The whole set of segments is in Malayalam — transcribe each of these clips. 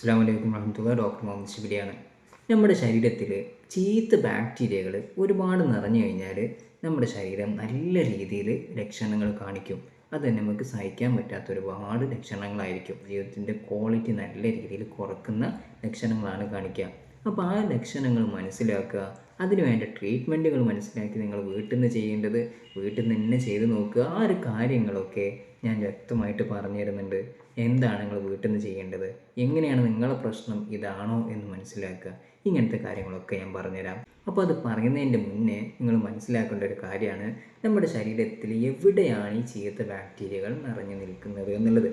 അസ്സാം വലൈക്കും വറഹമത്തുള്ള ഡോക്ടർ മുഹമ്മദ് ഷിബിലിയാണ്. നമ്മുടെ ശരീരത്തിൽ ചീത്ത ബാക്ടീരിയകൾ ഒരുപാട് നിറഞ്ഞു കഴിഞ്ഞാൽ നമ്മുടെ ശരീരം നല്ല രീതിയിൽ ലക്ഷണങ്ങൾ കാണിക്കും. അത് നമുക്ക് സഹിക്കാൻ പറ്റാത്ത ഒരുപാട് ലക്ഷണങ്ങളായിരിക്കും. ജീവിതത്തിന്റെ ക്വാളിറ്റി നല്ല രീതിയിൽ കുറക്കുന്ന ലക്ഷണങ്ങളാണ് കാണിക്കുക. അപ്പോൾ ആ ലക്ഷണങ്ങൾ മനസ്സിലാക്കുക. അതിന് വേണ്ട ട്രീറ്റ്മെന്റുകൾ മനസ്സിലാക്കി നിങ്ങൾ വീട്ടിൽ നിന്ന് ചെയ്യേണ്ടത് വീട്ടിൽ നിന്ന് തന്നെ ചെയ്ത് നോക്കുക. ആ ഒരു കാര്യങ്ങളൊക്കെ ഞാൻ വ്യക്തമായിട്ട് പറഞ്ഞു തരുന്നുണ്ട് എന്താണ് നിങ്ങൾ വീട്ടിൽ നിന്ന് ചെയ്യേണ്ടത്? എങ്ങനെയാണ് നിങ്ങളെ പ്രശ്നം ഇതാണോ എന്ന് മനസ്സിലാക്കുക. ഇങ്ങനത്തെ കാര്യങ്ങളൊക്കെ ഞാൻ പറഞ്ഞുതരാം. അപ്പോൾ അത് പറയുന്നതിന്റെ മുന്നേ നിങ്ങൾ മനസ്സിലാക്കേണ്ട ഒരു കാര്യമാണ്. നമ്മുടെ ശരീരത്തിൽ എവിടെയാണ് ഈ ചീത്ത ബാക്ടീരിയകൾ നിറഞ്ഞു നിൽക്കുന്നത് എന്നുള്ളത്.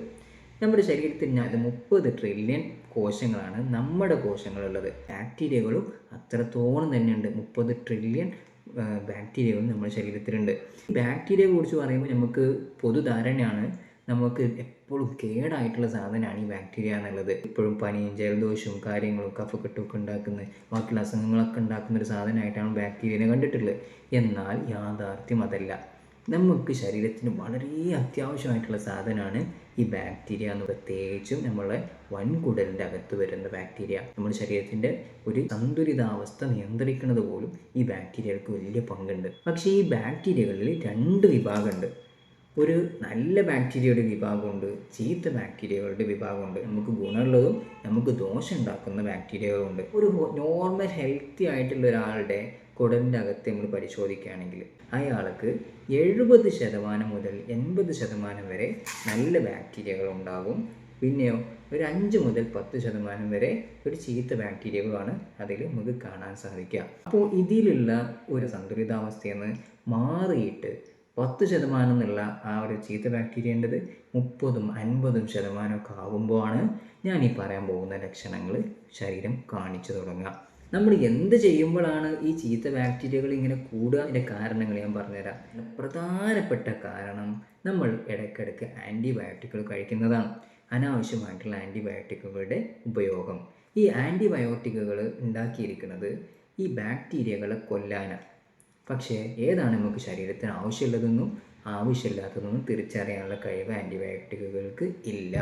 നമ്മുടെ ശരീരത്തിൽ അത് മുപ്പത് ട്രില്യൺ കോശങ്ങളാണ് നമ്മുടെ കോശങ്ങളുള്ളത്. ബാക്ടീരിയകളും അത്രത്തോളം തന്നെയുണ്ട്. മുപ്പത് ട്രില്യൺ ബാക്ടീരിയകളും നമ്മുടെ ശരീരത്തിലുണ്ട്. ബാക്ടീരിയയെ കുറിച്ച് പറയുമ്പോൾ നമുക്ക് പൊതുധാരണയാണ് നമുക്ക് എപ്പോഴും കേടായിട്ടുള്ള സാധനമാണ് ഈ ബാക്ടീരിയ എന്നുള്ളത്. ഇപ്പോഴും പനിയും ജലദോഷവും കാര്യങ്ങളും കഫക്കെട്ടുമൊക്കെ ഉണ്ടാക്കുന്ന ബാക്കിയുള്ള അസുഖങ്ങളൊക്കെ ഉണ്ടാക്കുന്ന ഒരു സാധനമായിട്ടാണ് ബാക്ടീരിയനെ കണ്ടിട്ടുള്ളത്. എന്നാൽ യാഥാർത്ഥ്യം അതല്ല. നമുക്ക് ശരീരത്തിന് വളരെ അത്യാവശ്യമായിട്ടുള്ള സാധനമാണ് ഈ ബാക്ടീരിയ എന്ന് പ്രത്യേകിച്ചും നമ്മളെ വൻകുടലിന്റെ അകത്ത് വരുന്ന ബാക്ടീരിയ നമ്മുടെ ശരീരത്തിന്റെ ഒരു സന്തുലിതാവസ്ഥ നിയന്ത്രിക്കുന്നത് പോലും ഈ ബാക്ടീരിയകൾക്ക് വലിയ പങ്കുണ്ട്. പക്ഷേ ഈ ബാക്ടീരിയകളിൽ രണ്ട് വിഭാഗമുണ്ട്. ഒരു നല്ല ബാക്ടീരിയയുടെ വിഭാഗമുണ്ട് ചീത്ത ബാക്ടീരിയകളുടെ വിഭാഗമുണ്ട്. നമുക്ക് ഗുണമുള്ളതും നമുക്ക് ദോഷം ഉണ്ടാക്കുന്ന ബാക്ടീരിയകളുണ്ട് ഒരു നോർമൽ ഹെൽത്തി ആയിട്ടുള്ള ഒരാളുടെ കുടലിന്റെ അകത്ത് നമ്മൾ പരിശോധിക്കുകയാണെങ്കിൽ അയാൾക്ക് എഴുപത് ശതമാനം മുതൽ എൺപത് ശതമാനം വരെ നല്ല ബാക്ടീരിയകൾ ഉണ്ടാകും പിന്നെയോ ഒരു അഞ്ച് മുതൽ പത്ത് ശതമാനം വരെ ഒരു ചീത്ത ബാക്ടീരിയകളാണ് അതിൽ നമുക്ക് കാണാൻ സാധിക്കുക. അപ്പോൾ ഇതിലുള്ള ഒരു സന്തുലിതാവസ്ഥയിൽ നിന്ന് മാറിയിട്ട് പത്ത് ശതമാനം എന്നുള്ള ആ ഒരു ചീത്ത ബാക്ടീരിയന്റെത് മുപ്പതും അൻപതും ശതമാനമൊക്കെ ആകുമ്പോഴാണ് ഞാൻ ഈ പറയാൻ പോകുന്ന ലക്ഷണങ്ങൾ ശരീരം കാണിച്ചു തുടങ്ങുക. നമ്മൾ എന്ത് ചെയ്യുമ്പോഴാണ് ഈ ചീത്ത ബാക്ടീരിയകൾ ഇങ്ങനെ കൂടുക? അതിന്റെ കാരണങ്ങൾ ഞാൻ പറഞ്ഞുതരാം. പ്രധാനപ്പെട്ട കാരണം നമ്മൾ ഇടയ്ക്കിടയ്ക്ക് ആന്റിബയോട്ടിക്കുകൾ കഴിക്കുന്നതാണ്. അനാവശ്യമായിട്ടുള്ള ആന്റിബയോട്ടിക്കുകളുടെ ഉപയോഗം. ഈ ആന്റിബയോട്ടിക്കുകൾ ഉണ്ടാക്കിയിരിക്കുന്നത് ഈ ബാക്ടീരിയകളെ കൊല്ലാനാണ് പക്ഷേ ഏതാണ് നമുക്ക് ശരീരത്തിന് ആവശ്യമുള്ളതെന്നും ആവശ്യമില്ലാത്തതെന്നും തിരിച്ചറിയാനുള്ള കഴിവ് ആന്റിബയോട്ടിക്കുകൾക്ക് ഇല്ല.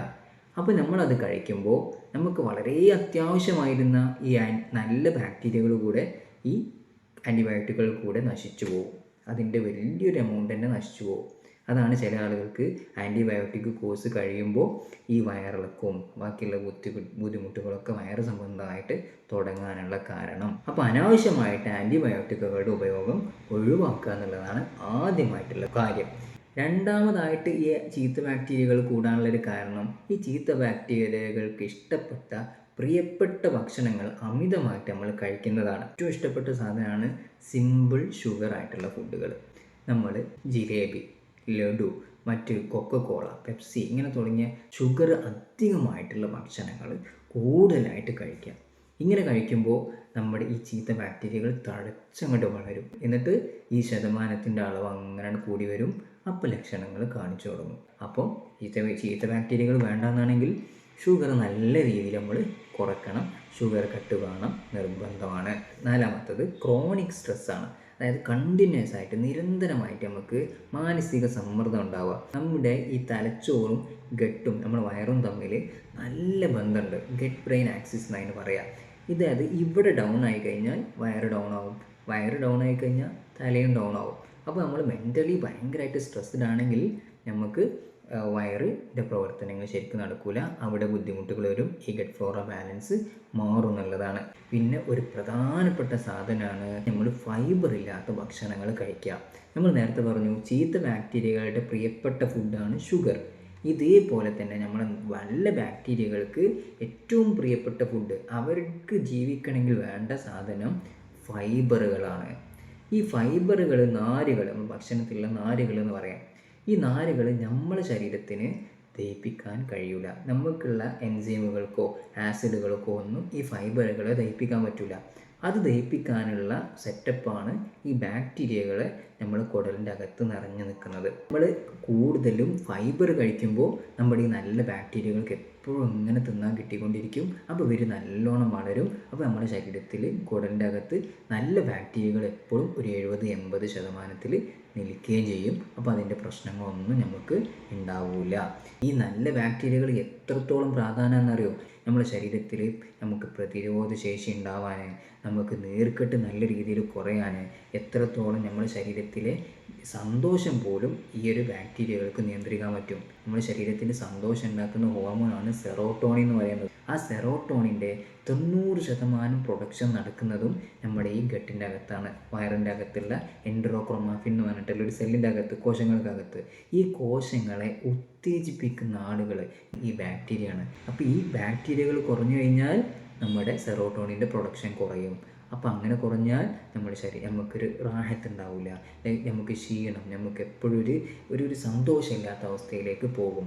അപ്പോൾ നമ്മളത് കഴിക്കുമ്പോൾ നമുക്ക് വളരെ അത്യാവശ്യമായിരുന്ന ഈ നല്ല ബാക്ടീരിയകൾ കൂടെ ഈ ആന്റിബയോട്ടിക്കുകൾ കൂടെ നശിച്ചു പോകും അതിന്റെ വലിയൊരു എമൗണ്ട് തന്നെ നശിച്ചു പോകും അതാണ് ചില ആളുകൾക്ക് ആന്റിബയോട്ടിക് കോഴ്സ് കഴിയുമ്പോൾ ഈ വയറിളക്കവും ബാക്കിയുള്ള ബുദ്ധി ബുദ്ധിമുട്ടുകളൊക്കെ വയറ് സംബന്ധമായിട്ട് തുടങ്ങാനുള്ള കാരണം. അപ്പോൾ അനാവശ്യമായിട്ട് ആന്റിബയോട്ടിക്കുകളുടെ ഉപയോഗം ഒഴിവാക്കുക എന്നുള്ളതാണ് ആദ്യമായിട്ടുള്ള കാര്യം. രണ്ടാമതായിട്ട് ഈ ചീത്ത ബാക്ടീരിയകൾ കൂടാനുള്ള ഒരു കാരണം ഈ ചീത്ത ബാക്ടീരിയകൾക്ക് ഇഷ്ടപ്പെട്ട പ്രിയപ്പെട്ട ഭക്ഷണങ്ങൾ അമിതമായിട്ട് നമ്മൾ കഴിക്കുന്നതാണ്. ഏറ്റവും ഇഷ്ടപ്പെട്ട സാധനമാണ് സിമ്പിൾ ഷുഗർ ആയിട്ടുള്ള ഫുഡുകൾ നമ്മൾ ജിലേബി ലഡു മറ്റ് കൊക്കക്കോള പെപ്സി ഇങ്ങനെ തുടങ്ങിയ ഷുഗർ അധികമായിട്ടുള്ള ഭക്ഷണങ്ങൾ കൂടുതലായിട്ട് കഴിക്കാം ഇങ്ങനെ കഴിക്കുമ്പോൾ നമ്മുടെ ഈ ചീത്ത ബാക്ടീരിയകൾ തഴച്ചങ്ങോട്ട് വളരും. എന്നിട്ട് ഈ ശതമാനത്തിന്റെ അളവ് അങ്ങനെ കൂടി വരും. അപ്പോൾ ലക്ഷണങ്ങൾ കാണിച്ചു തുടങ്ങും. അപ്പോൾ ചീത്ത ചീത്ത ബാക്ടീരിയകൾ വേണ്ടെന്നാണെങ്കിൽ ഷുഗർ നല്ല രീതിയിൽ നമ്മൾ കുറയ്ക്കണം ഷുഗർ കട്ട് വേണം നിർബന്ധമാണ്. നാലാമത്തത് ക്രോണിക് സ്ട്രെസ്സാണ് അതായത് കണ്ടിന്യൂസ് ആയിട്ട് നിരന്തരമായിട്ട് നമുക്ക് മാനസിക സമ്മർദ്ദം ഉണ്ടാവുക. നമ്മുടെ ഈ തലച്ചോറും ഗട്ടും നമ്മുടെ വയറും തമ്മിൽ നല്ല ബന്ധമുണ്ട് ഗട്ട് ബ്രെയിൻ ആക്സിസ് എന്നതിന് പറയാം. ഇതായത് ഇവിടെ ഡൗൺ ആയി കഴിഞ്ഞാൽ വയറ് ഡൗൺ ആവും. വയറ് ഡൗൺ ആയി കഴിഞ്ഞാൽ തലയും ഡൗൺ ആവും. അപ്പോൾ നമ്മൾ മെന്റലി ഭയങ്കരമായിട്ട് സ്ട്രെസ്ഡ് ആണെങ്കിൽ നമുക്ക് വയറിന്റെ പ്രവർത്തനങ്ങൾ ശരിക്കും നടക്കില്ല അവിടെ ബുദ്ധിമുട്ടുകൾ വരും. ഈ ഗട്ട് ഫ്ലോറ ബാലൻസ് മാറും എന്നുള്ളതാണ്. പിന്നെ ഒരു പ്രധാനപ്പെട്ട സാധനമാണ് നമ്മൾ ഫൈബർ ഇല്ലാത്ത ഭക്ഷണങ്ങൾ കഴിക്കുക നമ്മൾ നേരത്തെ പറഞ്ഞു ചീത്ത ബാക്ടീരിയകളുടെ പ്രിയപ്പെട്ട ഫുഡാണ് ഷുഗർ ഇതേപോലെ തന്നെ നമ്മൾ നല്ല ബാക്ടീരിയകൾക്ക് ഏറ്റവും പ്രിയപ്പെട്ട ഫുഡ് അവർക്ക് ജീവിക്കണമെങ്കിൽ വേണ്ട സാധനം ഫൈബറുകളാണ് ഈ ഫൈബറുകൾ നാരുകൾ ഭക്ഷണത്തിലുള്ള നാരുകൾ എന്ന് പറയാം. ഈ നാരുകൾ നമ്മുടെ ശരീരത്തിന് ദഹിപ്പിക്കാൻ കഴിയില്ല നമുക്കുള്ള എൻസൈമുകൾക്കോ ആസിഡുകൾക്കോ ഒന്നും ഈ ഫൈബറുകളെ ദഹിപ്പിക്കാൻ പറ്റില്ല അത് ദഹിപ്പിക്കാനുള്ള സെറ്റപ്പാണ് ഈ ബാക്ടീരിയകളെ നമ്മൾ കുടലിന്റെ അകത്ത് നിറഞ്ഞു നിൽക്കുന്നത്. നമ്മൾ കൂടുതലും ഫൈബർ കഴിക്കുമ്പോൾ നമ്മുടെ ഈ നല്ല ബാക്ടീരിയകൾക്ക് എപ്പോഴും ഇങ്ങനെ തിന്നാൻ കിട്ടിക്കൊണ്ടിരിക്കും. അപ്പോൾ ഇവർ നല്ലോണം വളരും. അപ്പോൾ നമ്മുടെ ശരീരത്തിൽ കുടലിന്റെ അകത്ത് നല്ല ബാക്ടീരിയകൾ എപ്പോഴും ഒരു എഴുപത് എൺപത് ശതമാനത്തിൽ നിൽക്കുകയും ചെയ്യും. അപ്പോൾ അതിന്റെ പ്രശ്നങ്ങളൊന്നും നമുക്ക് ഉണ്ടാവില്ല ഈ നല്ല ബാക്ടീരിയകൾ എത്രത്തോളം പ്രാധാന്യമെന്നറിയോ നമ്മുടെ ശരീരത്തിൽ നമുക്ക് പ്രതിരോധ ശേഷി ഉണ്ടാവാൻ നമുക്ക് നീർക്കെട്ട് നല്ല രീതിയിൽ കുറയാൻ എത്രത്തോളം നമ്മുടെ ശരീരത്തിലെ സന്തോഷം പോലും ഈ ഒരു ബാക്ടീരിയകൾക്ക് നിയന്ത്രിക്കാൻ പറ്റും. നമ്മുടെ ശരീരത്തിന് സന്തോഷം ഉണ്ടാക്കുന്ന ഹോർമോണാണ് സെറോട്ടോണിൻ എന്ന് പറയുന്നത്. ആ സെറോട്ടോണിന്റെ തൊണ്ണൂറ് ശതമാനം പ്രൊഡക്ഷൻ നടക്കുന്നതും നമ്മുടെ ഈ ഗട്ടിന്റെ അകത്താണ്. വയറിന്റെ അകത്തുള്ള എൻഡ്രോക്രോമാഫിൻ എന്ന് പറഞ്ഞിട്ടുള്ള ഒരു സെല്ലിന്റെ അകത്ത് കോശങ്ങൾക്കകത്ത് ഈ കോശങ്ങളെ ഉത്തേജിപ്പിക്കുന്ന ആളുകൾ ഈ ബാക്ടീരിയ ആണ് അപ്പോൾ ഈ ബാക്ടീരിയകൾ കുറഞ്ഞു കഴിഞ്ഞാൽ നമ്മുടെ സെറോട്ടോണിന്റെ പ്രൊഡക്ഷൻ കുറയും. അപ്പോൾ അങ്ങനെ കുറഞ്ഞാൽ നമ്മുടെ ശരീരം നമുക്കൊരു റാഹത്ത് ഉണ്ടാവില്ല നമുക്ക് ക്ഷീണം നമുക്ക് എപ്പോഴും ഒരു ഒരു ഒരു സന്തോഷമില്ലാത്ത അവസ്ഥയിലേക്ക് പോകും.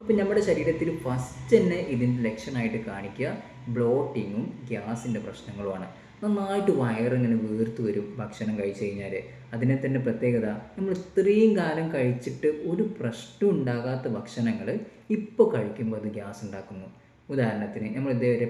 അപ്പം നമ്മുടെ ശരീരത്തിൽ ഫസ്റ്റ് തന്നെ ഇതിന്റെ ലക്ഷണമായിട്ട് കാണിക്കുക ബ്ലോട്ടിങ്ങും ഗ്യാസിന്റെ പ്രശ്നങ്ങളുമാണ്. നന്നായിട്ട് വയറിങ്ങനെ വീർത്ത് വരും ഭക്ഷണം കഴിച്ചു കഴിഞ്ഞാൽ അതിനെ തന്നെ പ്രത്യേകത നമ്മൾ ഇത്രയും കാലം കഴിച്ചിട്ട് ഒരു പ്രശ്നം ഉണ്ടാകാത്ത ഭക്ഷണങ്ങൾ ഇപ്പോൾ കഴിക്കുമ്പോൾ അത് ഗ്യാസ് ഉണ്ടാക്കുന്നു. ഉദാഹരണത്തിന് നമ്മൾ ഇതേവരെ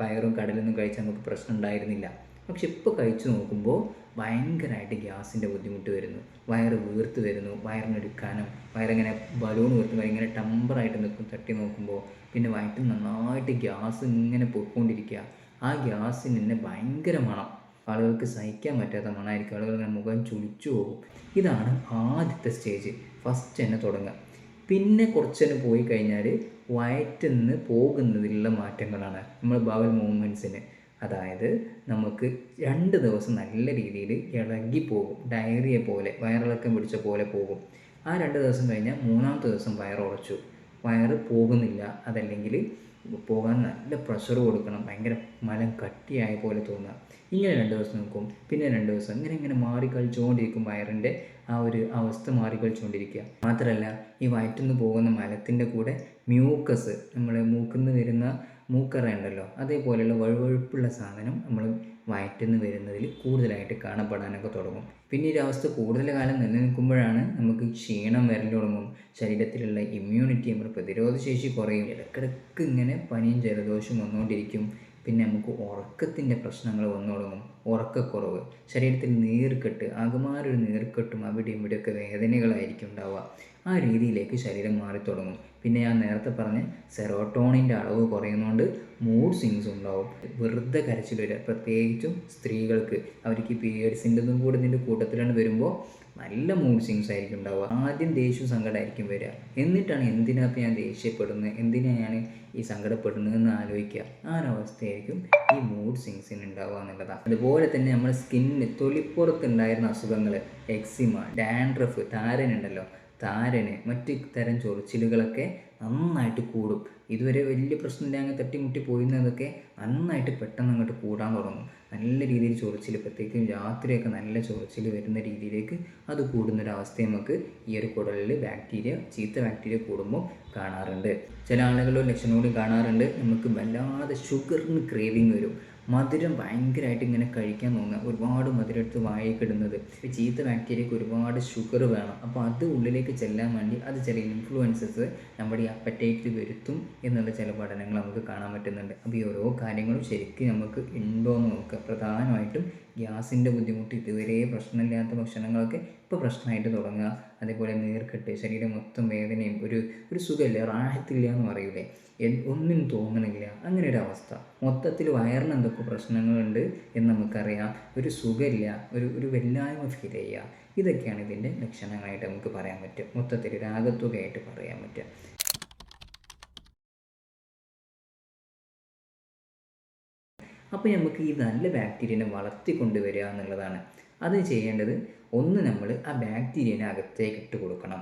പയറും കടലൊന്നും കഴിച്ചാൽ നമുക്ക് പ്രശ്നം ഉണ്ടായിരുന്നില്ല. പക്ഷെ ഇപ്പോൾ കഴിച്ചു നോക്കുമ്പോൾ ഭയങ്കരമായിട്ട് ഗ്യാസിന്റെ ബുദ്ധിമുട്ട് വരുന്നു. വയറ് വീർത്ത് വരുന്നു വയറിനെടുക്കാനും വയറിങ്ങനെ ബലൂൺ വീർത്ത് ഇങ്ങനെ ടമ്പറായിട്ട് നിൽക്കും തട്ടി നോക്കുമ്പോൾ പിന്നെ വയറ്റിൽ നന്നായിട്ട് ഗ്യാസ് ഇങ്ങനെ പൊയ്ക്കൊണ്ടിരിക്കുക ആ ഗ്യാസിന് തന്നെ ഭയങ്കര മണം. ആളുകൾക്ക് സഹിക്കാൻ പറ്റാത്ത മണമായിരിക്കും ആളുകൾ മുഖം ചുളിച്ചു പോകും. ഇതാണ് ആദ്യത്തെ സ്റ്റേജ് ഫസ്റ്റ് തന്നെ തുടങ്ങുക. പിന്നെ കുറച്ചതിന് പോയി കഴിഞ്ഞാൽ വയറ്റിൽ നിന്ന് പോകുന്നതിലുള്ള മാറ്റങ്ങളാണ് നമ്മൾ ബവൽ മൂവ്മെന്റ്സിന് അതായത് നമുക്ക് രണ്ട് ദിവസം നല്ല രീതിയിൽ ഇളകി പോകും. ഡയറിയ പോലെ വയറിളക്കം പിടിച്ച പോലെ പോകും. ആ രണ്ട് ദിവസം കഴിഞ്ഞാൽ മൂന്നാമത്തെ ദിവസം വയറുറച്ചു വയറ് പോകുന്നില്ല. അതല്ലെങ്കിൽ പോകാൻ നല്ല പ്രഷർ കൊടുക്കണം. ഭയങ്കര മലം കട്ടിയായ പോലെ തോന്നുക. ഇങ്ങനെ രണ്ട് ദിവസം നോക്കും പിന്നെ രണ്ട് ദിവസം ഇങ്ങനെ ഇങ്ങനെ മാറി കളിച്ചുകൊണ്ടിരിക്കും വയറിന്റെ ആ ഒരു അവസ്ഥ മാറി കളിച്ചുകൊണ്ടിരിക്കുക മാത്രമല്ല ഈ വയറ്റിൽ പോകുന്ന മലത്തിന്റെ കൂടെ മ്യൂക്കസ് നമ്മൾ മൂക്കിൽ വരുന്ന മൂക്കറ ഉണ്ടല്ലോ അതേപോലെയുള്ള വഴുവഴുപ്പുള്ള സാധനം നമ്മൾ വയറ്റിൽ നിന്ന് വരുന്നതിൽ കൂടുതലായിട്ട് കാണപ്പെടാനൊക്കെ തുടങ്ങും. പിന്നെ ഈ അവസ്ഥ കൂടുതൽ കാലം നിലനിൽക്കുമ്പോഴാണ് നമുക്ക് ക്ഷീണം വരൽ തുടങ്ങും ശരീരത്തിലുള്ള ഇമ്മ്യൂണിറ്റി നമ്മുടെ പ്രതിരോധ ശേഷി കുറയും. ഇടയ്ക്കിടയ്ക്ക് ഇങ്ങനെ പനിയും ജലദോഷവും വന്നുകൊണ്ടിരിക്കും. പിന്നെ നമുക്ക് ഉറക്കത്തിന്റെ പ്രശ്നങ്ങൾ വന്നു തുടങ്ങും ഉറക്കക്കുറവ്. ശരീരത്തിൽ നീർക്കെട്ട് ആകമാരൊരു നീർക്കെട്ടും അവിടെയും ഇവിടെയൊക്കെ വേദനകളായിരിക്കും ഉണ്ടാവുക. ആ രീതിയിലേക്ക് ശരീരം മാറി തുടങ്ങും പിന്നെ ഞാൻ നേരത്തെ പറഞ്ഞ സെറോട്ടോണിന്റെ അളവ് കുറയുന്നതുകൊണ്ട് മൂഡ് സ്വിങ്സ് ഉണ്ടാവും. വെറുതെ കരച്ചിൽ വരിക പ്രത്യേകിച്ചും സ്ത്രീകൾക്ക്. അവർക്ക് പീരിയഡ്സിന്റെതും കൂടെ ഇതിന്റെ കൂട്ടത്തിലാണ് വരുമ്പോൾ നല്ല മൂഡ് സ്വിങ്സ് ആയിരിക്കും ഉണ്ടാവുക. ആദ്യം ദേഷ്യവും സങ്കടമായിരിക്കും വരിക എന്നിട്ടാണ് എന്തിനകത്ത് ഞാൻ ദേഷ്യപ്പെടുന്നത്? എന്തിനാണ് ഈ സങ്കടപ്പെടുന്നതെന്ന് ആലോചിക്കുക. ആ ഒരവസ്ഥയായിരിക്കും ഈ മൂഡ് സ്വിങ്സിന് ഉണ്ടാവുക എന്നുള്ളതാണ് അതുപോലെ തന്നെ നമ്മുടെ സ്കിന്നിന് തൊലിപ്പുറത്തുണ്ടായിരുന്ന അസുഖങ്ങൾ എക്സിമ ഡാൻഡ്രഫ് താരനുണ്ടല്ലോ താരന് മറ്റ് തരം ചൊറിച്ചിലുകളൊക്കെ നന്നായിട്ട് കൂടും. ഇതുവരെ വലിയ പ്രശ്നമില്ലാതെ തട്ടിമുട്ടി പോയിരുന്നതൊക്കെ നന്നായിട്ട് പെട്ടെന്ന് അങ്ങോട്ട് കൂടാൻ തുടങ്ങും. നല്ല രീതിയിൽ ചൊറിച്ചിൽ പ്രത്യേകിച്ചും രാത്രിയൊക്കെ നല്ല ചൊറിച്ചിൽ വരുന്ന രീതിയിലേക്ക് അത് കൂടുന്നൊരവസ്ഥ നമുക്ക് ഈ ഒരു കുടലിൽ ബാക്ടീരിയ ചീത്ത ബാക്ടീരിയ കൂടുമ്പോൾ കാണാറുണ്ട്. ചില ആളുകളുടെ ലക്ഷണങ്ങളും കാണാറുണ്ട്. നമുക്ക് വല്ലാതെ ഷുഗറിന് ക്രേവിങ് വരും. മധുരം ഭയങ്കരമായിട്ട് ഇങ്ങനെ കഴിക്കാൻ തോന്നുക. ഒരുപാട് മധുരം എടുത്ത് വായിക്കിടുന്നത് ഇടുന്നത് ചീത്ത ബാക്ടീരിയക്ക് ഒരുപാട് ഷുഗർ വേണം. അപ്പോൾ അത് ഉള്ളിലേക്ക് ചെല്ലാൻ വേണ്ടി അത് ചില ഇൻഫ്ലുവൻസസ് നമ്മുടെ ഈ അപ്പറ്റൈറ്റ് വരുത്തും എന്നുള്ള ചില പഠനങ്ങൾ നമുക്ക് കാണാൻ പറ്റുന്നുണ്ട്. അപ്പോൾ ഈ ഓരോ കാര്യങ്ങളും ശരിക്കും നമുക്ക് ഉണ്ടോ എന്ന് നോക്കുക. പ്രധാനമായിട്ടും ഗ്യാസിന്റെ ബുദ്ധിമുട്ട് ഇതുവരെ പ്രശ്നമില്ലാത്ത ഭക്ഷണങ്ങളൊക്കെ ഇപ്പോൾ പ്രശ്നമായിട്ട് തുടങ്ങുക. അതേപോലെ നീർക്കെട്ട് ശരീരം മൊത്തം വേദനയും ഒരു ഒരു സുഖമില്ല റാഹത്തില്ല എന്ന് പറയൂലേ ഒന്നും തോന്നണില്ല. അങ്ങനെ ഒരു അവസ്ഥ മൊത്തത്തിൽ വയറിന് എന്തൊക്കെ പ്രശ്നങ്ങളുണ്ട് എന്ന് നമുക്കറിയാം. ഒരു സുഖമില്ല ഒരു ഒരു വല്ലായ്മ ഫീൽ ചെയ്യുക ഇതൊക്കെയാണ് ഇതിന്റെ ലക്ഷണങ്ങളായിട്ട് നമുക്ക് പറയാൻ പറ്റും മൊത്തത്തിൽ രാഗത്തുകയായിട്ട് പറയാൻ പറ്റും അപ്പോൾ നമുക്ക് ഈ നല്ല ബാക്ടീരിയനെ വളർത്തിക്കൊണ്ടുവരിക എന്നുള്ളതാണ്. അത് ചെയ്യേണ്ടത് ഒന്ന് നമ്മൾ ആ ബാക്ടീരിയനെ അകത്തേക്ക് ഇട്ട് കൊടുക്കണം.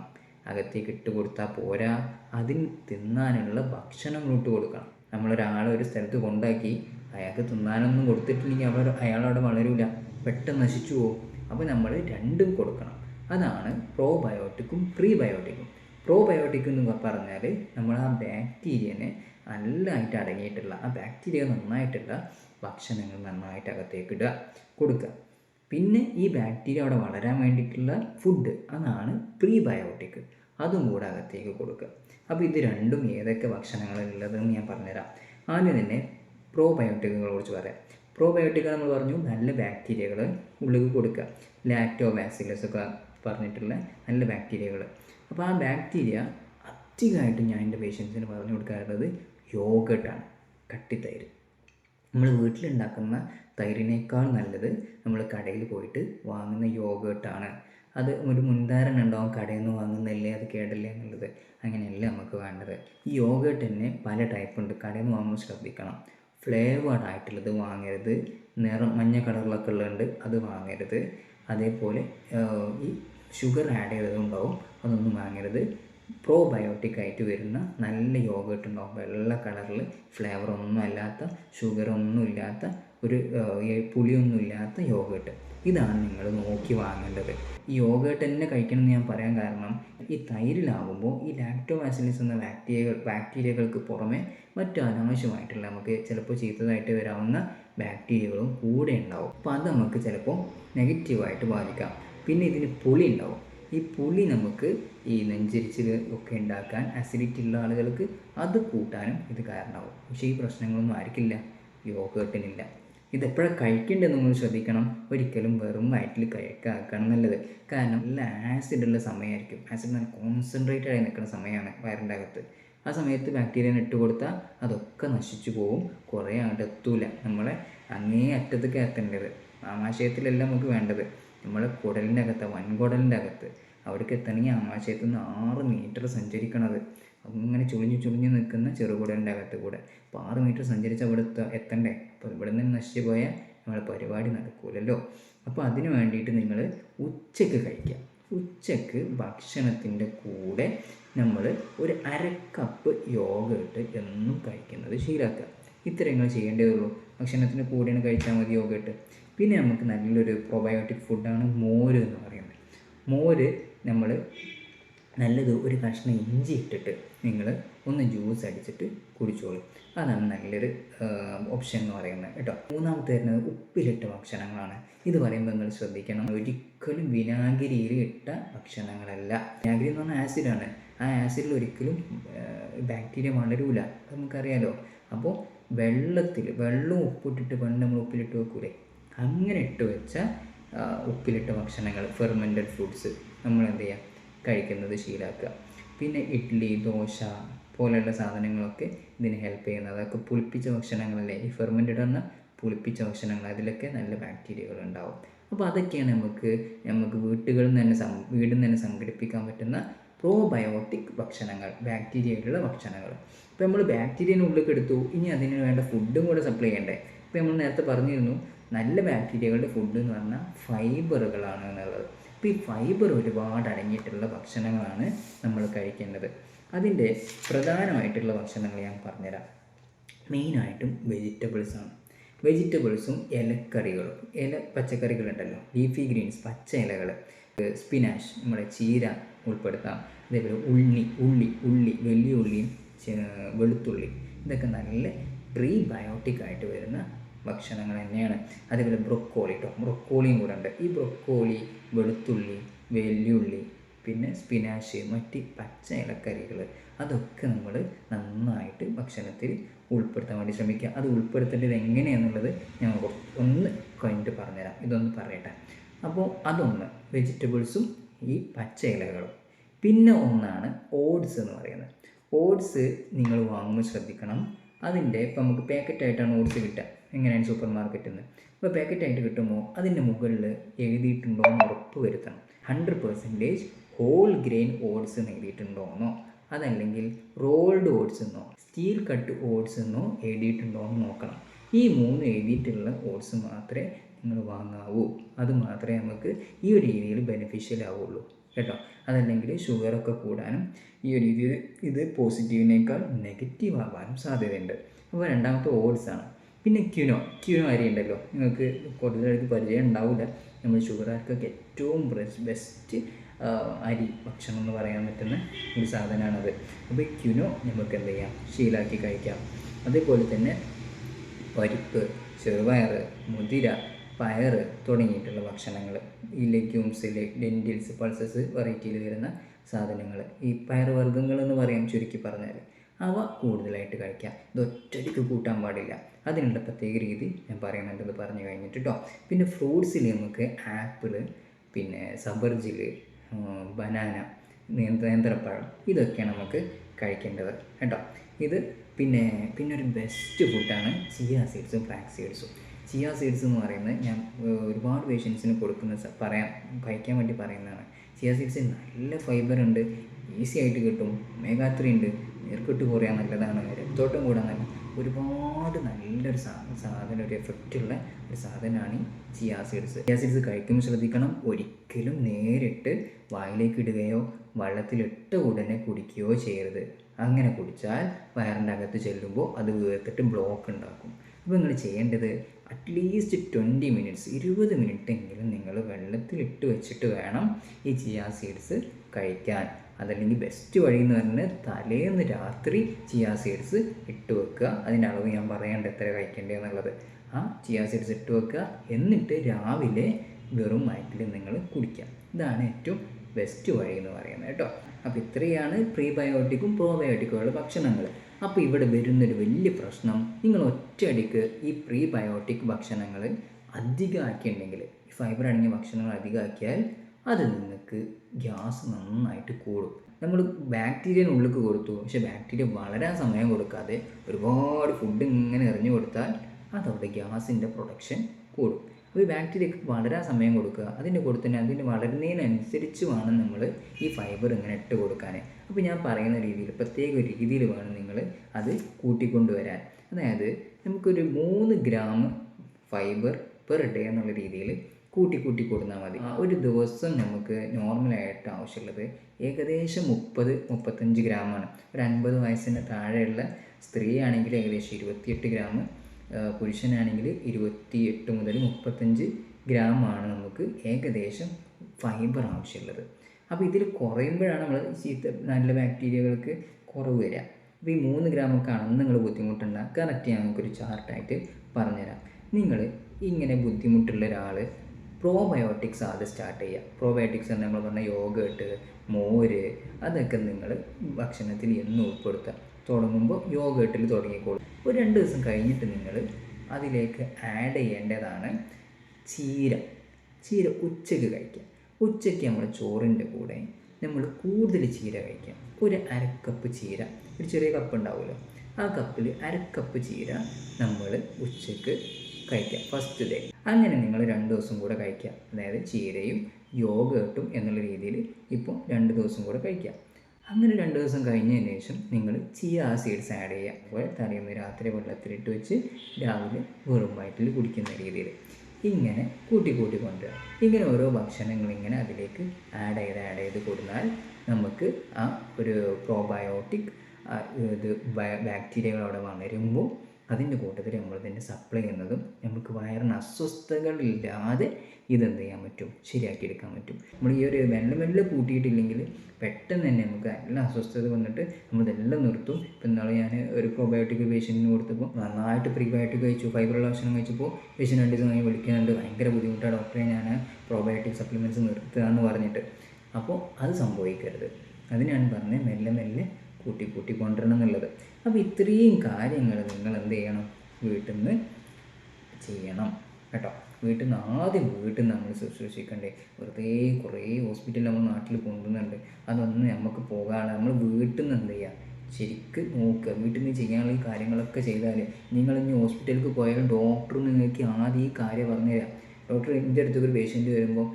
അകത്തേക്ക് ഇട്ട് കൊടുത്താൽ പോരാ. അതിന് തിന്നാനുള്ള ഭക്ഷണം ഇട്ട് കൊടുക്കണം. നമ്മളൊരാളെ ഒരു സ്ഥലത്ത് കൊണ്ടാക്കി അയാൾക്ക് തിന്നാനൊന്നും കൊടുത്തിട്ടില്ലെങ്കിൽ അവർ അയാളവിടെ വളരില്ല പെട്ടെന്ന് നശിച്ചു പോകും അപ്പോൾ നമ്മൾ രണ്ടും കൊടുക്കണം. അതാണ് പ്രോബയോട്ടിക്കും പ്രീബയോട്ടിക്കും പ്രോബയോട്ടിക് എന്ന് പറഞ്ഞാൽ നമ്മൾ ആ ബാക്ടീരിയനെ നല്ലതായിട്ട് അടങ്ങിയിട്ടുള്ള ആ ബാക്ടീരിയ നന്നായിട്ടുള്ള ഭക്ഷണങ്ങൾ നന്നായിട്ട് അകത്തേക്ക് ഇടുക കൊടുക്കുക. പിന്നെ ഈ ബാക്ടീരിയ അവിടെ വളരാൻ വേണ്ടിയിട്ടുള്ള ഫുഡ് അതാണ് പ്രീബയോട്ടിക് അതും കൂടെ അകത്തേക്ക് കൊടുക്കുക. അപ്പോൾ ഇത് രണ്ടും ഏതൊക്കെ ഭക്ഷണങ്ങളുള്ളതെന്ന് ഞാൻ പറഞ്ഞുതരാം. ആദ്യം തന്നെ പ്രോബയോട്ടിക്കുകളെ കുറിച്ച് പറയാം. പ്രോബയോട്ടിക് നമ്മൾ പറഞ്ഞു നല്ല ബാക്ടീരിയകൾ ഉള്ളിൽ കൊടുക്കുക. ലാക്ടോബാസിലസ് ഒക്കെ പറഞ്ഞിട്ടുള്ള നല്ല ബാക്ടീരിയകൾ അപ്പോൾ ആ ബാക്ടീരിയ അധികമായിട്ട് ഞാൻ എന്റെ പേഷ്യൻസിന് പറഞ്ഞു കൊടുക്കാറുള്ളത് യോഗട്ടാണ് കട്ടിത്തൈര്. നമ്മൾ വീട്ടിലുണ്ടാക്കുന്ന തൈരിനേക്കാൾ നല്ലത് നമ്മൾ കടയിൽ പോയിട്ട് വാങ്ങുന്ന യോഗേർട്ടാണ് അത് ഒരു മുൻധാരണ ഉണ്ടാവും കടയിൽ നിന്ന് വാങ്ങുന്നല്ലേ അത് കേടല്ലേ എന്നുള്ളത് അങ്ങനെയല്ല നമുക്ക് വേണ്ടത്. ഈ യോഗേർട്ട് തന്നെ പല ടൈപ്പുണ്ട് കടയിൽ നിന്ന് വാങ്ങുമ്പോൾ ശ്രദ്ധിക്കണം. ഫ്ലേവേർഡ് ആയിട്ടുള്ളത് വാങ്ങരുത്. നിറം മഞ്ഞ കളറിലൊക്കെ ഉള്ളതുണ്ട് അത് വാങ്ങരുത്. അതേപോലെ ഈ ഷുഗർ ആഡ് ചെയ്തതുണ്ടാവും അതൊന്നും വാങ്ങരുത്. പ്രോബയോട്ടിക് ആയിട്ട് വരുന്ന നല്ല യോഗേർട്ട് ഉണ്ടാവും. വെള്ള കളറിൽ ഫ്ലേവർ ഒന്നും അല്ലാത്ത ഷുഗർ ഒന്നും ഇല്ലാത്ത ഒരു പുളിയൊന്നും ഇല്ലാത്ത യോഗട്ട്. ഇതാണ് നിങ്ങൾ നോക്കി വാങ്ങേണ്ടത്. ഈ യോഗേട്ട് തന്നെ കഴിക്കണം എന്ന് ഞാൻ പറയാൻ കാരണം ഈ തൈരിലാകുമ്പോൾ ഈ ലാക്ടോബാസിലിസ് എന്ന ബാക്ടീരിയകൾ ബാക്ടീരിയകൾക്ക് പുറമെ മറ്റു അനാവശ്യമായിട്ടുള്ള നമുക്ക് ചിലപ്പോൾ ചീത്തതായിട്ട് വരാവുന്ന ബാക്ടീരിയകളും കൂടെ ഉണ്ടാവും. അപ്പോൾ അത് നമുക്ക് ചിലപ്പോൾ നെഗറ്റീവായിട്ട് ബാധിക്കാം. പിന്നെ ഇതിന് പുളി ഉണ്ടാവും. ഈ പുളി നമുക്ക് ഈ നെഞ്ചരിച്ചിൽ ഒക്കെ ഉണ്ടാക്കാൻ അസിഡിറ്റി ഉള്ള ആളുകൾക്ക് അത് കൂട്ടാനും ഇത് കാരണമാവും. പക്ഷേ ഈ പ്രശ്നങ്ങളൊന്നും ആയിരിക്കില്ല യോഗട്ടിനില്ല. ഇതെപ്പോഴാണ് നിങ്ങൾ ശ്രദ്ധിക്കണം. ഒരിക്കലും വെറും വയറ്റിൽ കഴിക്കാക്കണം നല്ലത്. കാരണം നല്ല ആസിഡുള്ള സമയമായിരിക്കും. ആസിഡ് നല്ല കോൺസെൻട്രേറ്റഡ് ആയി നിൽക്കുന്ന സമയമാണ് വയറിന്റെ അകത്ത് ആ സമയത്ത് ബാക്ടീരിയനെ ഇട്ട് കൊടുത്താൽ അതൊക്കെ നശിച്ചു പോവും. കുറേ അങ്ങോട്ട് എത്തൂല നമ്മളെ അങ്ങേ അറ്റത്തേക്ക് എത്തേണ്ടത്. ആമാശയത്തിലല്ല നമുക്ക് വേണ്ടത്. നമ്മളെ കുടലിന്റെ അകത്ത് വൻകുടലിന്റെ അകത്ത് അവിടേക്ക് എത്തണമെങ്കിൽ ആമാശയത്ത് നിന്ന് ആറ് മീറ്റർ സഞ്ചരിക്കണത്. അങ്ങനെ ചുളിഞ്ഞ് ചുളിഞ്ഞ് നിൽക്കുന്ന ചെറുകുടലിന്റെ അകത്ത് കൂടെ. അപ്പോൾ ആറ് മീറ്റർ സഞ്ചരിച്ച് അവിടെ എത്തണ്ടേ? അപ്പോൾ ഇവിടെ നിന്ന് നശിച്ചു പോയാൽ പരിപാടി നടക്കൂലല്ലോ. അപ്പോൾ അതിന് വേണ്ടിയിട്ട് നിങ്ങൾ ഉച്ചയ്ക്ക് കഴിക്കുക. ഉച്ചയ്ക്ക് ഭക്ഷണത്തിന്റെ കൂടെ നമ്മൾ ഒരു അര കപ്പ് യോഗട്ട് എന്നും കഴിക്കുന്നത് ശീലാക്കുക. ഇത്രയും നിങ്ങൾ ചെയ്യേണ്ടതുള്ളൂ ഭക്ഷണത്തിന് കൂടെയാണ് കഴിച്ചാൽ മതി യോഗട്ട് പിന്നെ നമുക്ക് നല്ലൊരു പ്രൊബയോട്ടിക് ഫുഡാണ് മോര് എന്ന് പറയുന്നത്. മോര് നമ്മൾ നല്ലത് ഒരു കഷ്ണം ഇഞ്ചി ഇട്ടിട്ട് നിങ്ങൾ ഒന്ന് ജ്യൂസ് അടിച്ചിട്ട് കുടിച്ചോളൂ. അതാണ് നല്ലൊരു ഓപ്ഷൻ എന്ന് പറയുന്നത് കേട്ടോ. മൂന്നാമത്തെ വരുന്നത് ഉപ്പിലിട്ട ഭക്ഷണങ്ങളാണ്. ഇത് പറയുമ്പോൾ നിങ്ങൾ ശ്രദ്ധിക്കണം. ഒരിക്കലും വിനാഗിരിയിൽ ഇട്ട ഭക്ഷണങ്ങളല്ല. വിനാഗിരി എന്ന് പറഞ്ഞാൽ ആസിഡാണ് ആ ആസിഡിൽ ഒരിക്കലും ബാക്ടീരിയ വളരൂല. നമുക്കറിയാലോ. അപ്പോൾ വെള്ളത്തിൽ വെള്ളം ഉപ്പിട്ടിട്ട് പണ്ട് നമ്മൾ ഉപ്പിലിട്ട് വെക്കൂലേ? അങ്ങനെ ഇട്ട് വെച്ച ഉപ്പിലിട്ട ഭക്ഷണങ്ങൾ ഫെർമെന്റഡ് ഫുഡ്സ് നമ്മൾ എന്ത് ചെയ്യുക കഴിക്കുന്നത് ശീലാക്കുക. പിന്നെ ഇഡ്ഡലി ദോശ പോലെയുള്ള സാധനങ്ങളൊക്കെ ഇതിന് ഹെൽപ്പ് ചെയ്യുന്നത്. അതൊക്കെ പുളിപ്പിച്ച ഭക്ഷണങ്ങളല്ലേ? ഈ ഫെർമെന്റഡ് എന്ന പുളിപ്പിച്ച ഭക്ഷണങ്ങൾ. അതിലൊക്കെ നല്ല ബാക്ടീരിയകൾ ഉണ്ടാവും അപ്പോൾ അതൊക്കെയാണ് നമുക്ക് നമുക്ക് വീട്ടുകളിൽ നിന്ന് തന്നെ വീടിൽ നിന്ന് തന്നെ സംഘടിപ്പിക്കാൻ പറ്റുന്ന പ്രോബയോട്ടിക് ഭക്ഷണങ്ങൾ ബാക്ടീരിയകളുടെ ഭക്ഷണങ്ങൾ. ഇപ്പോൾ നമ്മൾ ബാക്ടീരിയനെ ഉള്ളിലേക്ക് എടുത്തു. ഇനി അതിന് വേണ്ട ഫുഡും കൂടെ സപ്ലൈ ചെയ്യണ്ടേ? ഇപ്പോൾ നമ്മൾ നേരത്തെ പറഞ്ഞിരുന്നു നല്ല ബാക്ടീരിയകളുടെ ഫുഡ് എന്ന് പറഞ്ഞാൽ ഫൈബറുകളാണ് എന്നുള്ളത്. അപ്പോൾ ഈ ഫൈബർ ഒരുപാട് അടങ്ങിയിട്ടുള്ള ഭക്ഷണങ്ങളാണ് നമ്മൾ കഴിക്കേണ്ടത്. അതിന്റെ പ്രധാനമായിട്ടുള്ള ഭക്ഷണങ്ങൾ ഞാൻ പറഞ്ഞുതരാം. മെയിനായിട്ടും വെജിറ്റബിൾസാണ് വെജിറ്റബിൾസും ഇലക്കറികളും ഇല പച്ചക്കറികളുണ്ടല്ലോ. ലീഫി ഗ്രീൻസ് പച്ച ഇലകൾ സ്പിനാഷ് നമ്മുടെ ചീര ഉൾപ്പെടുത്താം. അതേപോലെ ഉള്ളി ഉള്ളി ഉള്ളി വലിയ ഉള്ളിയും വെളുത്തുള്ളി. ഇതൊക്കെ നല്ല പ്രീബയോട്ടിക് ആയിട്ട് വരുന്ന ഭക്ഷണങ്ങൾ തന്നെയാണ്. അതേപോലെ ബ്രൊക്കോളി കേട്ടോ ബ്രൊക്കോളിയും കൂടെ ഉണ്ട്. ഈ ബ്രൊക്കോളി വെളുത്തുള്ളി വെല്ലുള്ളി പിന്നെ സ്പിനാഷ് മറ്റ് പച്ച ഇലക്കറികൾ അതൊക്കെ നമ്മൾ നന്നായിട്ട് ഭക്ഷണത്തിൽ ഉൾപ്പെടുത്താൻ വേണ്ടി ശ്രമിക്കുക. അത് ഉൾപ്പെടുത്തേണ്ടത് എങ്ങനെയാണെന്നുള്ളത് ഞാൻ ഒന്ന് കഴിഞ്ഞിട്ട് പറഞ്ഞുതരാം. ഇതൊന്ന് പറയട്ടെ. അപ്പോൾ അതൊന്ന് വെജിറ്റബിൾസും ഈ പച്ച ഇലകളും. പിന്നെ ഒന്നാണ് ഓട്സ് എന്ന് പറയുന്നത്. ഓട്സ് നിങ്ങൾ വാങ്ങുമ്പോൾ ശ്രദ്ധിക്കണം. അതിന്റെ ഇപ്പം നമുക്ക് പാക്കറ്റായിട്ടാണ് ഓട്സ് കിട്ടുക. എങ്ങനെയാണ് സൂപ്പർ മാർക്കറ്റിൽ നിന്ന് അപ്പോൾ പാക്കറ്റായിട്ട് കിട്ടുമ്പോൾ അതിന്റെ മുകളിൽ എഴുതിയിട്ടുണ്ടോ എന്ന് ഉറപ്പ് വരുത്തണം. Hundred percentage whole grain oats എന്ന് എഴുതിയിട്ടുണ്ടോ എന്നോ അതല്ലെങ്കിൽ റോൾഡ് ഓട്സ് എന്നോ സ്റ്റീൽ കട്ട് ഓട്സ് എന്നോ എഴുതിയിട്ടുണ്ടോ എന്ന് നോക്കണം. ഈ മൂന്ന് എഴുതിയിട്ടുള്ള ഓട്സ് മാത്രമേ നിങ്ങൾ വാങ്ങാവൂ. അത് മാത്രമേ നമുക്ക് ഈ ഒരു രീതിയിൽ ബെനിഫിഷ്യൽ ആവുള്ളൂ. കേട്ടോ? അതല്ലെങ്കിൽ ഷുഗറൊക്കെ കൂടാനും ഈ ഒരു രീതിയിൽ ഇത് പോസിറ്റീവിനേക്കാൾ നെഗറ്റീവ് ആവാനും സാധ്യതയുണ്ട്. അപ്പോൾ രണ്ടാമത്തെ ഓട്സ് ആണ്. പിന്നെ ക്യുനോ ക്യുനോ അരി ഉണ്ടല്ലോ. നിങ്ങൾക്ക് കൂടുതലായിട്ട് പരിചയം ഉണ്ടാവില്ല നമ്മൾ ഷുഗർകാർക്കൊക്കെ ഏറ്റവും ബെസ്റ്റ് അരി ഭക്ഷണം എന്ന് പറയാൻ പറ്റുന്ന ഒരു സാധനമാണത്. അപ്പോൾ ഈ ക്യുനോ നമുക്ക് എന്ത് ചെയ്യാം? ശീലാക്കി കഴിക്കാം. അതേപോലെ തന്നെ പരിപ്പ് ചെറുപയർ മുതിര പയർ തുടങ്ങിയിട്ടുള്ള ഭക്ഷണങ്ങൾ ഈ ലെഗ്യൂംസ് ലെന്റിൽസ് പൾസസ് വെറൈറ്റിയിൽ വരുന്ന സാധനങ്ങൾ ഈ പയർ വർഗങ്ങളെന്ന് പറയാം ചുരുക്കി പറഞ്ഞാൽ അവ കൂടുതലായിട്ട് കഴിക്കാം. ഇത് ഒറ്റയ്ക്ക് കൂട്ടാൻ പാടില്ല. അതിനുള്ള പ്രത്യേക രീതി ഞാൻ പറയുന്നുണ്ട് പറഞ്ഞു കഴിഞ്ഞിട്ട് കേട്ടോ പിന്നെ ഫ്രൂട്ട്സിൽ നമുക്ക് ആപ്പിൾ പിന്നെ സബർജിൽ ബനാന നേന്ത്രപ്പഴം ഇതൊക്കെ നമുക്ക് കഴിക്കേണ്ടത് കേട്ടോ. ഇത് പിന്നെ പിന്നെ ഒരു ബെസ്റ്റ് ഫുഡാണ് ചിയ സീഡ്സും ഫ്ലാക്സ് സീഡ്സും ചിയ സീഡ്സ് എന്ന് പറയുന്നത് ഞാൻ ഒരുപാട് പേഷ്യൻസിന് കൊടുക്കുന്ന പറയാൻ പറയാം കഴിക്കാൻ വേണ്ടി പറയുന്നതാണ്. ചിയ സീഡ്സിൽ നല്ല ഫൈബർ ഉണ്ട് ഈസി ആയിട്ട് കിട്ടും ഒമേഗ ത്രീ ഉണ്ട് നീർക്കെട്ട് കുറയാൻ നല്ലതാണ് രക്തോട്ടം കൂടാൻ നല്ല ഒരുപാട് നല്ലൊരു സാധനം ഒരു എഫക്റ്റ് ഉള്ള ഒരു സാധനമാണ് ഈ ചിയാസിഡ്സ് ചിയാസിഡ്സ് ചിയാ സീഡ്സ് കഴിക്കുമ്പോൾ ശ്രദ്ധിക്കണം. ഒരിക്കലും നേരിട്ട് വായിലേക്ക് ഇടുകയോ വെള്ളത്തിലിട്ട ഉടനെ കുടിക്കുകയോ ചെയ്യരുത്. അങ്ങനെ കുടിച്ചാൽ വയറിന്റെ അകത്ത് ചെല്ലുമ്പോൾ അത് വീർത്തിട്ട് ബ്ലോക്ക് ഉണ്ടാക്കും. അപ്പോൾ നിങ്ങൾ ചെയ്യേണ്ടത് അറ്റ്ലീസ്റ്റ് ട്വന്റി മിനിറ്റ്സ് ഇരുപത് മിനിറ്റ് എങ്കിലും നിങ്ങൾ വെള്ളത്തിലിട്ട് വെച്ചിട്ട് വേണം ഈ ചിയാ സീഡ്സ് കഴിക്കാൻ. അതല്ലെങ്കിൽ ബെസ്റ്റ് വഴി എന്ന് പറഞ്ഞാൽ തലേന്ന് രാത്രി ചിയാ സീഡ്സ് ഇട്ട് വെക്കുക. അതിന്റെ അളവ് ഞാൻ പറയേണ്ട എത്ര കഴിക്കേണ്ടത് എന്നുള്ളത്. ആ ചിയാ സീഡ്സ് ഇട്ട് വെക്കുക. എന്നിട്ട് രാവിലെ വെറും വയറ്റിൽ നിങ്ങൾ കുടിക്കുക ഇതാണ് ഏറ്റവും ബെസ്റ്റ് വഴി എന്ന് പറയുന്നത് കേട്ടോ. അപ്പോൾ ഇത്രയാണ് പ്രീബയോട്ടിക്കും പ്രോബയോട്ടിക്കുമുള്ള ഭക്ഷണങ്ങൾ. അപ്പോൾ ഇവിടെ വരുന്നൊരു വലിയ പ്രശ്നം നിങ്ങൾ ഒറ്റയടിക്ക് ഈ പ്രീബയോട്ടിക് ഭക്ഷണങ്ങൾ അധികമാക്കിയിട്ടുണ്ടെങ്കിൽ ഫൈബർ അടങ്ങിയ ഭക്ഷണങ്ങൾ അധികമാക്കിയാൽ അത് നിങ്ങൾക്ക് ഗ്യാസ് നന്നായിട്ട് കൂടും. നമ്മൾ ബാക്ടീരിയന് ഉള്ളിലേക്ക് കൊടുത്തു. പക്ഷേ ബാക്ടീരിയ വളരാൻ സമയം കൊടുക്കാതെ ഒരുപാട് ഫുഡ് ഇങ്ങനെ എറിഞ്ഞു കൊടുത്താൽ അതവിടെ ഗ്യാസിന്റെ പ്രൊഡക്ഷൻ കൂടും. അപ്പോൾ ഈ ബാക്ടീരിയക്ക് വളരാൻ സമയം കൊടുക്കുക അതിന്റെ കൂടെ തന്നെ അതിന് വളരുന്നതിനനുസരിച്ച് വേണം നമ്മൾ ഈ ഫൈബർ ഇങ്ങനെ ഇട്ട് കൊടുക്കാൻ അപ്പോൾ ഞാൻ പറയുന്ന രീതിയിൽ പ്രത്യേക രീതിയിൽ വേണം നിങ്ങൾ അത് കൂട്ടിക്കൊണ്ടുവരാൻ. അതായത് നമുക്കൊരു മൂന്ന് ഗ്രാം ഫൈബർ പെർ ഡേ എന്നുള്ള രീതിയിൽ കൂട്ടി കൂട്ടി കൊടുത്താൽ മതി. ഒരു ദിവസം നമുക്ക് നോർമലായിട്ട് ആവശ്യമുള്ളത് ഏകദേശം മുപ്പത് മുപ്പത്തഞ്ച് ഗ്രാമാണ് ഒരു അൻപത് വയസ്സിന് താഴെയുള്ള സ്ത്രീ ആണെങ്കിൽ ഏകദേശം ഇരുപത്തിയെട്ട് ഗ്രാം പുരുഷനാണെങ്കിൽ ഇരുപത്തി എട്ട് മുതൽ മുപ്പത്തഞ്ച് ഗ്രാമാണ് നമുക്ക് ഏകദേശം ഫൈബർ ആവശ്യമുള്ളത്. അപ്പോൾ ഇതിൽ കുറയുമ്പോഴാണ് നമ്മൾ ചീത്ത നല്ല ബാക്ടീരിയകൾക്ക് കുറവ് വരിക. അപ്പോൾ ഈ മൂന്ന് ഗ്രാമൊക്കെ ആണെന്ന് നിങ്ങൾ ബുദ്ധിമുട്ടുണ്ട കറക്റ്റ് ഞാൻ നമുക്കൊരു ചാർട്ടായിട്ട് പറഞ്ഞുതരാം. നിങ്ങൾ ഇങ്ങനെ ബുദ്ധിമുട്ടുള്ള ഒരാൾ പ്രോബയോട്ടിക്സ് ആദ്യം സ്റ്റാർട്ട് ചെയ്യുക. പ്രോബയോട്ടിക്സ് എന്ന് നമ്മൾ പറഞ്ഞ യോഗേട്ട് മോര് അതൊക്കെ നിങ്ങൾ ഭക്ഷണത്തിൽ എന്നും ഉൾപ്പെടുത്തുക. തുടങ്ങുമ്പോൾ യോഗേട്ടിൽ തുടങ്ങിക്കോളും. ഒരു രണ്ട് ദിവസം കഴിഞ്ഞിട്ട് നിങ്ങൾ അതിലേക്ക് ആഡ് ചെയ്യേണ്ടതാണ് ചീര. ചീര ഉച്ചയ്ക്ക് കഴിക്കുക. ഉച്ചയ്ക്ക് നമ്മൾ ചോറിന്റെ കൂടെ നമ്മൾ കൂടുതൽ ചീര കഴിക്കാം ഒരു അരക്കപ്പ് ചീര. ഒരു ചെറിയ കപ്പ് ഉണ്ടാവുമല്ലോ. ആ കപ്പിൽ അരക്കപ്പ് ചീര നമ്മൾ ഉച്ചയ്ക്ക് കഴിക്കാം ഫസ്റ്റ് ഡേ അങ്ങനെ നിങ്ങൾ രണ്ട് ദിവസം കൂടെ കഴിക്കുക. അതായത് ചീരയും യോഗട്ടും എന്നുള്ള രീതിയിൽ ഇപ്പോൾ രണ്ട് ദിവസം കൂടെ കഴിക്കുക. അങ്ങനെ രണ്ട് ദിവസം കഴിഞ്ഞതിന് ശേഷം നിങ്ങൾ ചിയ സീഡ്സ് ആഡ് ചെയ്യുക. അതുപോലെ തലേന്ന് രാത്രി വെള്ളത്തിലിട്ട് വെച്ച് രാവിലെ വെറും വയറ്റിൽ കുടിക്കുന്ന രീതിയിൽ ഇങ്ങനെ കൂട്ടി കൂട്ടി കൊണ്ടുവരാം ഇങ്ങനെ ഓരോ ഭക്ഷണങ്ങൾ ഇങ്ങനെ അതിലേക്ക് ആഡ് ചെയ്ത് ആഡ് ചെയ്ത് കൊടുത്താൽ നമുക്ക് ആ ഒരു പ്രോബയോട്ടിക് ഇത് ബാക്ടീരിയകൾ അവിടെ വളരുമ്പോൾ അതിന്റെ കൂട്ടത്തിൽ നമ്മൾ തന്നെ സപ്ലൈ ചെയ്യുന്നതും നമുക്ക് വയറിന് അസ്വസ്ഥതകളില്ലാതെ ഇതെന്ത് ചെയ്യാൻ പറ്റും? ശരിയാക്കിയെടുക്കാൻ പറ്റും. നമ്മൾ ഈ ഒരു മെല്ലെ മെല്ലെ കൂട്ടിയിട്ടില്ലെങ്കിൽ പെട്ടെന്ന് തന്നെ നമുക്ക് എല്ലാ അസ്വസ്ഥത വന്നിട്ട് നമ്മളിതെല്ലാം നിർത്തും. ഇപ്പം ഇന്നാളെ ഞാൻ ഒരു പ്രോബയോട്ടിക് പേഷ്യന്റിന് കൊടുത്തപ്പോൾ നന്നായിട്ട് പ്രീബയോട്ടിക് കഴിച്ചു. ഫൈബറുള്ള ഭക്ഷണം കഴിച്ചപ്പോൾ പേഷ്യന്റ് രണ്ട് ദിവസം വിളിക്കുന്നുണ്ട്. ഭയങ്കര ബുദ്ധിമുട്ടാണ്. ഡോക്ടറെ ഞാൻ പ്രോബയോട്ടിക് സപ്ലിമെന്റ്സ് നിർത്തുക എന്ന് പറഞ്ഞിട്ട്. അപ്പോൾ അത് സംഭവിക്കരുത്. അതിനാണ് പറഞ്ഞത് മെല്ലെ മെല്ലെ കൂട്ടി കൂട്ടി കൊണ്ടുവരണം എന്നുള്ളത്. അപ്പോൾ ഇത്രയും കാര്യങ്ങൾ നിങ്ങൾ എന്ത് ചെയ്യണം? വീട്ടിൽ നിന്ന് ചെയ്യണം കേട്ടോ. വീട്ടിൽ നിന്ന് ആദ്യം വീട്ടിൽ നിന്ന് നമ്മൾ ശുശ്രൂഷിക്കണ്ടേ. വെറുതെ കുറേ ഹോസ്പിറ്റലിൽ നമ്മൾ നാട്ടിൽ കൊണ്ടുവന്നുണ്ട് അതൊന്നും നമുക്ക് പോകാതെ നമ്മൾ വീട്ടിൽ നിന്ന് എന്ത് ചെയ്യുക ശരിക്ക് നോക്കുക. വീട്ടിൽ നിന്ന് ചെയ്യാനുള്ള ഈ കാര്യങ്ങളൊക്കെ ചെയ്താൽ നിങ്ങൾ ഇനി ഹോസ്പിറ്റലിലേക്ക് പോയാൽ ഡോക്ടർ നിങ്ങൾക്ക് ആദ്യം ഈ കാര്യം പറഞ്ഞുതരാം. ഡോക്ടർ എന്റെ അടുത്തൊരു ഒരു പേഷ്യന്റ് വരുമ്പോൾ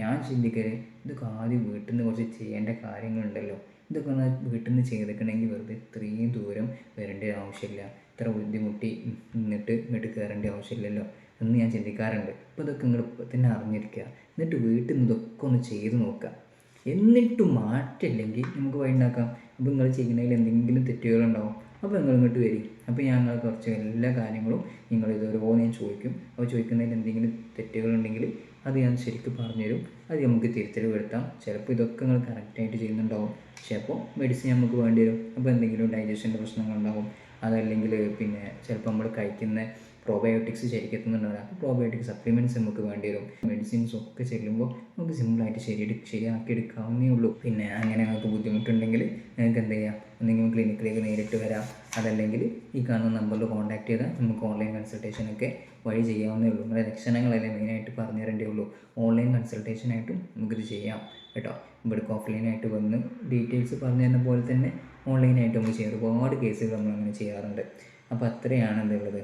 ഞാൻ ചിന്തിക്കരുത് ഇതൊക്കെ ആദ്യം വീട്ടിൽ നിന്ന് കുറച്ച് ചെയ്യേണ്ട കാര്യങ്ങളുണ്ടല്ലോ. ഇതൊക്കെ ഒന്ന് വീട്ടിൽ നിന്ന് ചെയ്തിട്ടുണ്ടെങ്കിൽ വെറുതെ ഇത്രയും ദൂരം വരേണ്ട ആവശ്യമില്ല. ഇത്ര ബുദ്ധിമുട്ടി നിന്നിട്ട് ഇങ്ങോട്ട് കയറേണ്ട ആവശ്യമില്ലല്ലോ എന്ന് ഞാൻ ചിന്തിക്കാറുണ്ട്. അപ്പോൾ ഇതൊക്കെ നിങ്ങൾ ഇപ്പം തന്നെ അറിഞ്ഞിരിക്കുക. എന്നിട്ട് വീട്ടിൽ നിന്ന് ഇതൊക്കെ ഒന്ന് ചെയ്ത് നോക്കുക. എന്നിട്ട് മാറ്റില്ലെങ്കിൽ നമുക്ക് വൈണ്ടാക്കാം അപ്പോൾ നിങ്ങൾ ചെയ്യുന്നതിൽ എന്തെങ്കിലും തെറ്റുകളുണ്ടാവും അപ്പോൾ നിങ്ങൾ ഇങ്ങോട്ട് വരും. അപ്പോൾ ഞങ്ങൾ കുറച്ച് എല്ലാ കാര്യങ്ങളും നിങ്ങൾ ഇത് ഓരോന്ന് ഞാൻ ചോദിക്കും. അപ്പോൾ ചോദിക്കുന്നതിൽ എന്തെങ്കിലും തെറ്റുകളുണ്ടെങ്കിൽ അത് ഞാൻ ശരിക്കും പറഞ്ഞുതരും. അത് നമുക്ക് തിരുത്തൽ വരുത്താം. ചിലപ്പോൾ ഇതൊക്കെ നിങ്ങൾ കറക്റ്റായിട്ട് ചെയ്യുന്നുണ്ടാവും. അപ്പോൾ മെഡിസിൻ നമുക്ക് വേണ്ടി വരും അപ്പോൾ എന്തെങ്കിലും ഡൈജഷന്റെ പ്രശ്നങ്ങളുണ്ടാവും. അതല്ലെങ്കിൽ പിന്നെ ചിലപ്പോൾ നമ്മൾ കഴിക്കുന്ന പ്രോബയോട്ടിക്സ് ശരിക്കും എത്തുന്നുണ്ടാവില്ല അപ്പോൾ പ്രോബയോട്ടിക് സപ്ലിമെന്റ്സ് നമുക്ക് വേണ്ടി വരും മെഡിസിൻസ് ഒക്കെ ചെല്ലുമ്പോൾ നമുക്ക് സിമ്പിളായിട്ട് ശരി ശരിയാക്കി എടുക്കാവുന്നേ ഉള്ളൂ. പിന്നെ അങ്ങനെ നിങ്ങൾക്ക് ബുദ്ധിമുട്ടുണ്ടെങ്കിൽ നിങ്ങൾക്ക് എന്ത് ചെയ്യാം? എന്തെങ്കിലും ക്ലിനിക്കിലേക്ക് നേരിട്ട് വരാം. അതല്ലെങ്കിൽ ഈ കാണുന്ന നമ്പറിൽ കോൺടാക്ട് ചെയ്താൽ നമുക്ക് ഓൺലൈൻ കൺസൾട്ടേഷനൊക്കെ വഴി ചെയ്യാവുന്നേ ഉള്ളൂ നമ്മുടെ ലക്ഷണങ്ങളല്ലേ മെയിനായിട്ട് പറഞ്ഞു തരേണ്ടേ ഉള്ളൂ ഓൺലൈൻ കൺസൾട്ടേഷനായിട്ടും നമുക്കിത് ചെയ്യാം കേട്ടോ. ഇവിടേക്ക് ഓഫ്ലൈനായിട്ട് വന്ന് ഡീറ്റെയിൽസ് പറഞ്ഞു തരുന്ന പോലെ തന്നെ ഓൺലൈനായിട്ട് നമുക്ക് ചെയ്യാം. ഒരുപാട് കേസുകൾ നമ്മൾ അങ്ങനെ ചെയ്യാറുണ്ട്. അപ്പോൾ അത്രയാണ് എന്തുള്ളത്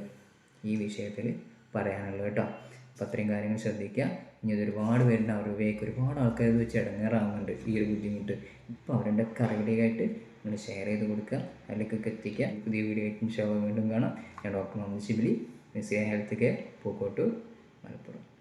ഈ വിഷയത്തിൽ പറയാനുള്ളത് കേട്ടോ. അപ്പോൾ അത്രയും കാര്യങ്ങൾ ശ്രദ്ധിക്കുക. ഇനി അത് ഒരുപാട് പേരുണ്ട് അവരിലേക്ക് ഒരുപാട് ആൾക്കാർ ഇത് വെച്ച് ഇടങ്ങേറാവുന്നുണ്ട് ഈ ഒരു ബുദ്ധിമുട്ട്. ഇപ്പോൾ അവരുടെ കറിയിലേക്കായിട്ട് നിങ്ങൾ ഷെയർ ചെയ്ത് കൊടുക്കുക. അതിലേക്കൊക്കെ എത്തിക്കുക. പുതിയ വീഡിയോ ആയിട്ടും വീണ്ടും കാണാം. ഞാൻ doctor Muhammad Shibili miss health care Pookkottur Malappuram